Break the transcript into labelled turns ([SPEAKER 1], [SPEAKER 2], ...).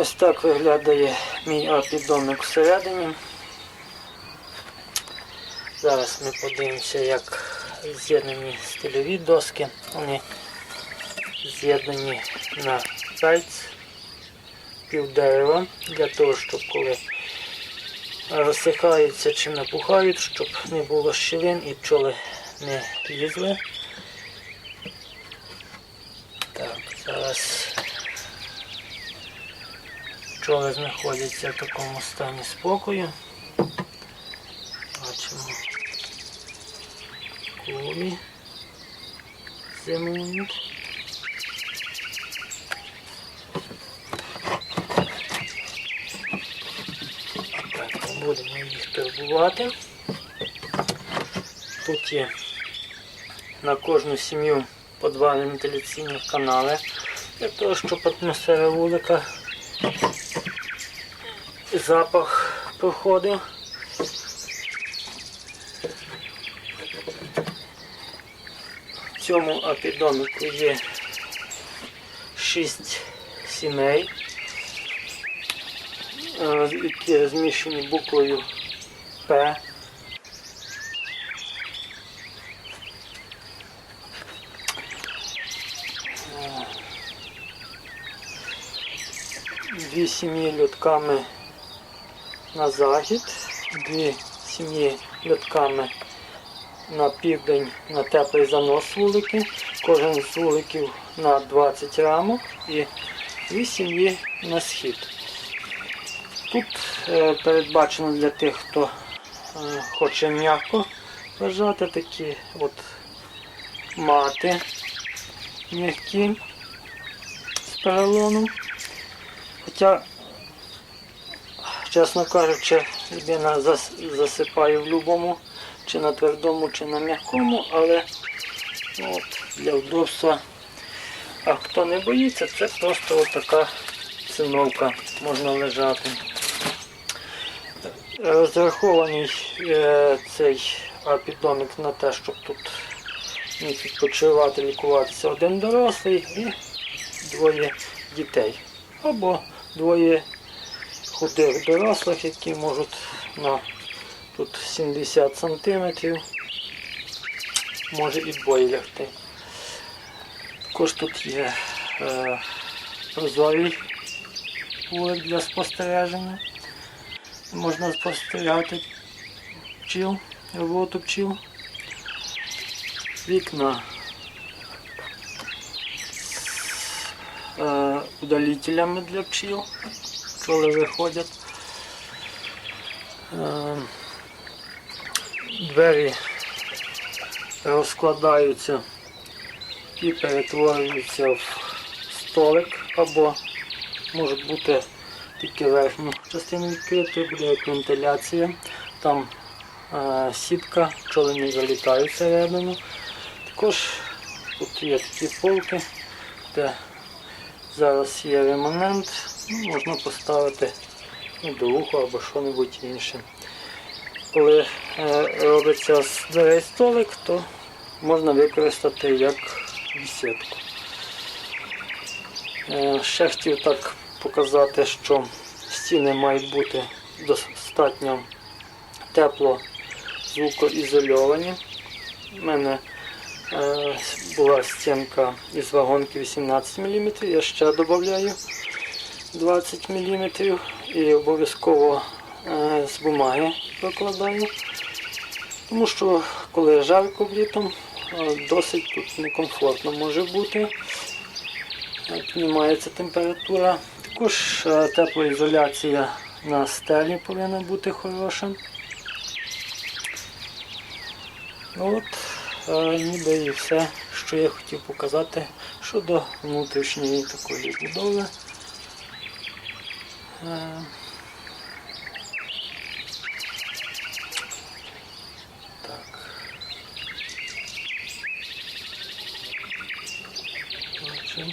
[SPEAKER 1] Ось так виглядає мій апідомик всередині. Зараз ми подивимося, як з'єднані стильові доски. Вони з'єднані на пальць пів дерева для того, щоб коли розсихаються чи напухають, щоб не було щілин і пчоли не лізли. Так, зараз пчоли знаходяться в такому стані спокою. Бачимо кулі зимують. Будемо їх турбувати. Тут є на кожну сім'ю по два вентиляційні канали для того, щоб атмосфера вулика запах проходив. В цьому апідоміку є 6 сімей, е, які розміщені буквою П. Дві сім'ї льотками на захід, дві сім'ї льотками на південь на теплий занос вулики. Кожен з вуликів на 20 рамок і дві сім'ї на схід. Тут е, передбачено для тих, хто е, хоче м'яко лежати, такі от мати м'які з поролоном. Хоча, чесно кажучи, людина зас- засипає в будь-якому, чи на твердому, чи на м'якому, але ну, от, для удобства. А хто не боїться, це просто така циновка можна лежати. Розрахований е, цей апідомік на те, щоб тут міг відпочивати, лікуватися один дорослий і двоє дітей. Або двоє худих дорослих, які можуть на тут 70 сантиметрів, може і двоє лягти. Також тут є е, для спостереження. Можна спостерігати пчіл, роботу пчіл. Вікна з е, удалителями для пчіл. Пчоли виходять. Е, двері розкладаються і перетворюються в столик або можуть бути тільки верхню частину відкрити, буде як вентиляція. Там е, сітка, пчоли не залітають всередину. Також тут є такі полки, де зараз є ремонент, ну, можна поставити медовуху або що-небудь інше. Коли е, робиться з дверей столик, то можна використати як бесідку. Е, Ще хотів так показати, що стіни мають бути достатньо тепло звукоізольовані. У мене була стінка із вагонки 18 мм, я ще додаю 20 мм і обов'язково е, з бумаги прокладаю. Тому що коли жарко літом, е, досить тут некомфортно може бути. Е, Піднімається температура. Також е, теплоізоляція на стелі повинна бути хороша. От, е, ніби і все, що я хотів показати щодо внутрішньої такої будови. Е, Так. Бачимо.